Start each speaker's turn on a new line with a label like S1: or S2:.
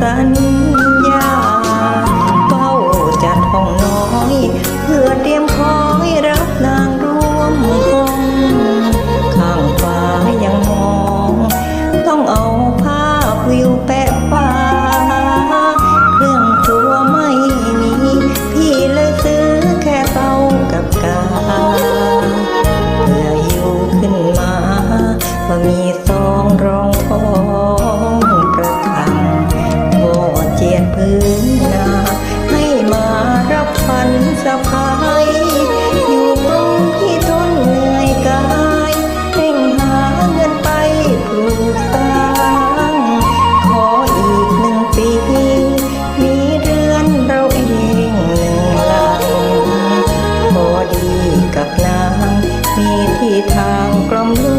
S1: สัญืนนาให้มารับฟันสะพายอยู่กรุงที่ทนเหนื่อยกายเร่งหาเงินไปปลูกสร้างขออีกหนึ่งปี มีเรือนเราเองหนึ่งหลังพอดีกับนางมีที่ทางกลมล